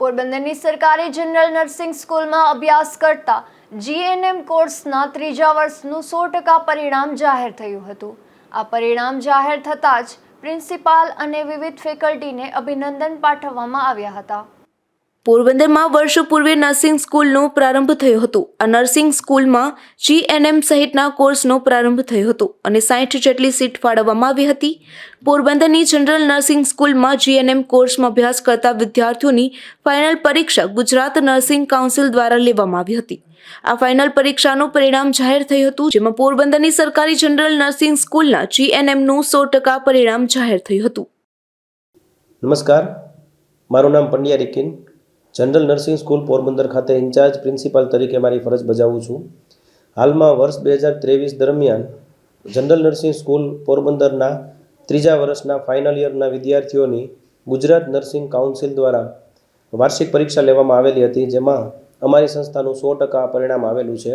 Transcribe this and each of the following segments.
પોરબંદરની સરકારી general nursing સ્કૂલમાં અભ્યાસ કરતા જીએનએમ કોર્સના ત્રીજા વર્ષનું સો ટકા પરિણામ જાહેર થયું હતું. આ પરિણામ જાહેર થતાં જ પ્રિન્સિપાલ અને વિવિધ ફેકલ્ટીને અભિનંદન પાઠવવામાં આવ્યા હતા. પોરબંદરમાં વર્ષો પૂર્વે નર્સિંગ સ્કૂલનો પ્રારંભ થયો હતો. આ નર્સિંગ સ્કૂલમાં જીએનએમ સહિતના કોર્સનો પ્રારંભ થયો હતો અને સાઠ જેટલી સીટ ફાળવવામાં આવી હતી. પોરબંદરની જનરલ નર્સિંગ સ્કૂલમાં જીએનએમ કોર્સમાં અભ્યાસ કરતા વિદ્યાર્થીઓની ફાઇનલ પરીક્ષા ગુજરાત નર્સિંગ કાઉન્સિલ દ્વારા લેવામાં આવી હતી. આ ફાઇનલ પરીક્ષાનું પરિણામ જાહેર થયું હતું, જેમાં પોરબંદરની સરકારી જનરલ નર્સિંગ સ્કૂલના જીએનએમનું સો ટકા પરિણામ જાહેર થયું હતું. નમસ્કાર. મારું નામ Pandya Rikin. General nursing school Porbandar ખાતે ઇન્ચાર્જ પ્રિન્સિપાલ તરીકે મારી ફરજ બજાવું છું. હાલમાં વર્ષ બે હજાર ત્રેવીસ દરમિયાન જનરલ નર્સિંગ સ્કૂલ પોરબંદરના ત્રીજા વર્ષના ફાઇનલ યરના વિદ્યાર્થીઓની ગુજરાત નર્સિંગ કાઉન્સિલ દ્વારા વાર્ષિક પરીક્ષા લેવામાં આવેલી હતી, જેમાં અમારી સંસ્થાનું સો ટકા પરિણામ આવેલું છે.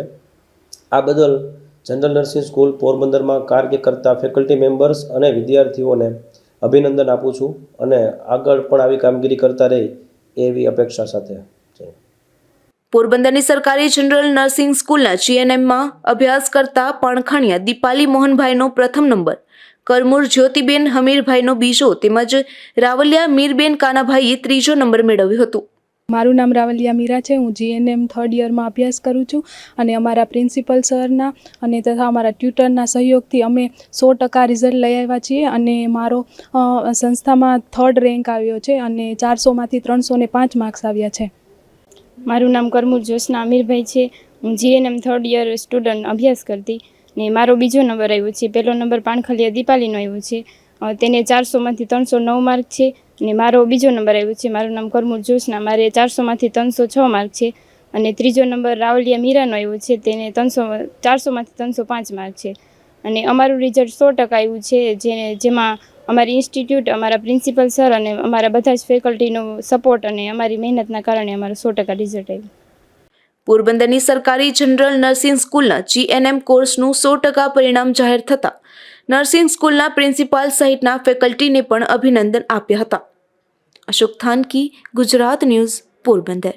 આ બદલ જનરલ નર્સિંગ સ્કૂલ પોરબંદરમાં કાર્ય કરતા ફેકલ્ટી મેમ્બર્સ અને વિદ્યાર્થીઓને અભિનંદન આપું છું અને આગળ પણ આવી કામગીરી કરતા રહે. એવી અપેક્ષા સાથે પોરબંદરની સરકારી જનરલ નર્સિંગ સ્કૂલના જીએનએમમાં અભ્યાસ કરતા પણખણિયા દીપાલી મોહનભાઈનો પ્રથમ નંબર, કરમૂર જ્યોતિબેન હમીરભાઈનો બીજો તેમજ રાવલિયા મીરબેન કાનાભાઈએ ત્રીજો નંબર મેળવ્યો હતો. મારું નામ રાવલિયા મીરા છે. હું જીએનએમ થર્ડ યરમાં અભ્યાસ કરું છું અને અમારા પ્રિન્સિપલ સરના અને તથા અમારા ટ્યુટરના સહયોગથી અમે સો ટકા રિઝલ્ટ લઈ આવ્યા છીએ અને મારો સંસ્થામાં થર્ડ રેન્ક આવ્યો છે અને ચારસોમાંથી ત્રણસો ને પાંચ માર્ક્સ આવ્યા છે. મારું નામ કરમુર જોશના અમીરભાઈ છે. હું જીએનએમ થર્ડ યર સ્ટુડન્ટ અભ્યાસ કરતી ને મારો બીજો નંબર આવ્યો છે. પહેલો નંબર પાણખલિયા દીપાલીનો આવ્યો છે. તેને ચારસોમાંથી ત્રણસો નવ માર્ક છે. ને મારો બીજો નંબર આવ્યો છે. મારું નામ કરમુર જોશના. મારે ચારસોમાંથી ત્રણસો છ માર્ક છે અને ત્રીજો નંબર રાવલિયા મીરાનો આવ્યો છે. તેને ત્રણસો, ચારસોમાંથી ત્રણસો પાંચ માર્ક છે. અને અમારું રિઝલ્ટ સો ટકા આવ્યું છે. જેને, જેમાં અમારી ઇન્સ્ટિટ્યૂટ અમારા પ્રિન્સિપલ સર અને અમારા બધા જ ફેકલ્ટીનો સપોર્ટ અને અમારી મહેનતના કારણે અમારું સો ટકા રિઝલ્ટ આવ્યું. પોરબંદરની સરકારી જનરલ નર્સિંગ સ્કૂલના જીએનએમ કોર્સનું સો ટકા પરિણામ જાહેર થતાં નર્સિંગ સ્કૂલના પ્રિન્સિપાલ સહિતના ફેકલ્ટીને પણ અભિનંદન આપ્યા હતા. અશોક થાનકી ગુજરાત ન્યૂઝ પોરબંદર.